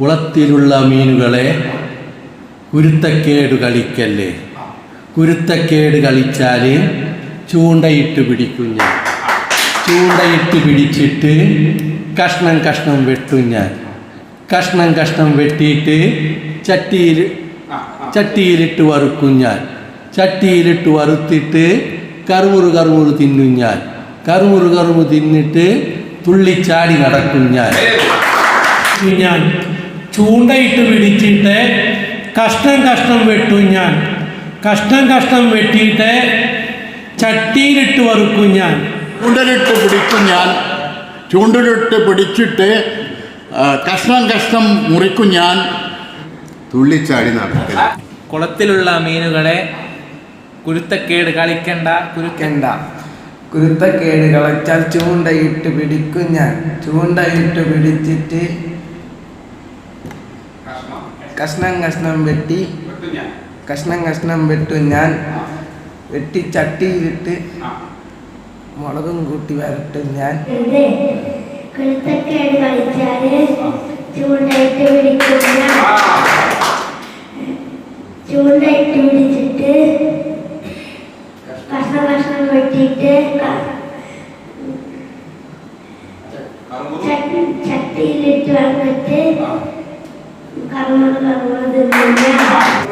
കുളത്തിലുള്ള മീനുകളെ കുരുത്തക്കേട് കളിക്കല്ലേ? കുരുത്തക്കേട് കളിച്ചാൽ ചൂണ്ടയിട്ട് പിടിക്കും ഞാൻ. ചൂണ്ടയിട്ട് പിടിച്ചിട്ട് കഷ്ണം കഷ്ണം വെട്ടും ഞാൻ. കഷ്ണം കഷ്ണം വെട്ടിയിട്ട് ചട്ടിയിൽ ചട്ടിയിലിട്ട് വറുക്കും ഞാൻ. ചട്ടിയിലിട്ട് വറുത്തിട്ട് കറുമുറു കറുമുറു തിന്നും ഞാൻ. കറുമുറു കറുമു തിന്നിട്ട് തുള്ളിച്ചാടി നടക്കും ഞാൻ. ഞാൻ. ചൂണ്ടയിട്ട് പിടിച്ചിട്ട് കഷ്ണം കഷ്ണം വെട്ടു ഞാൻ. കഷ്ണം കഷ്ണം വെട്ടിയിട്ട് ചട്ടിയിലിട്ട് വറുക്കും ഞാൻ. ചൂണ്ടലിട്ട് പിടിക്കും ഞാൻ. ചൂണ്ടലിട്ട് പിടിച്ചിട്ട് കഷ്ടം കഷ്ണം കഷ്ണം മുറിക്കും ഞാൻ. തുള്ളിച്ചാടി നടക്കുക കുളത്തിലുള്ള മീനുകളെ കുരുത്തക്കേട് കളിക്കണ്ട കുരുക്കണ്ട കുരുത്തക്കേട് കളിച്ചാൽ ചൂണ്ടയിട്ട് പിടിക്കും ഞാൻ. ചൂണ്ടയിട്ട് പിടിച്ചിട്ട് കഷ്ണം കഷ്ണം വെട്ടി കഷ്ണം കഷ്ണം വെട്ടും ഞാൻ വെട്ടി ചട്ടിയിലിട്ട് മുളകും കൂട്ടി വരട്ടും ഞാൻ ചൂണ്ടയിട്ട് പിടിച്ചിട്ട് കഷ്ണം കഷ്ണം വെട്ടിയിട്ട് 你看我的我的怎么样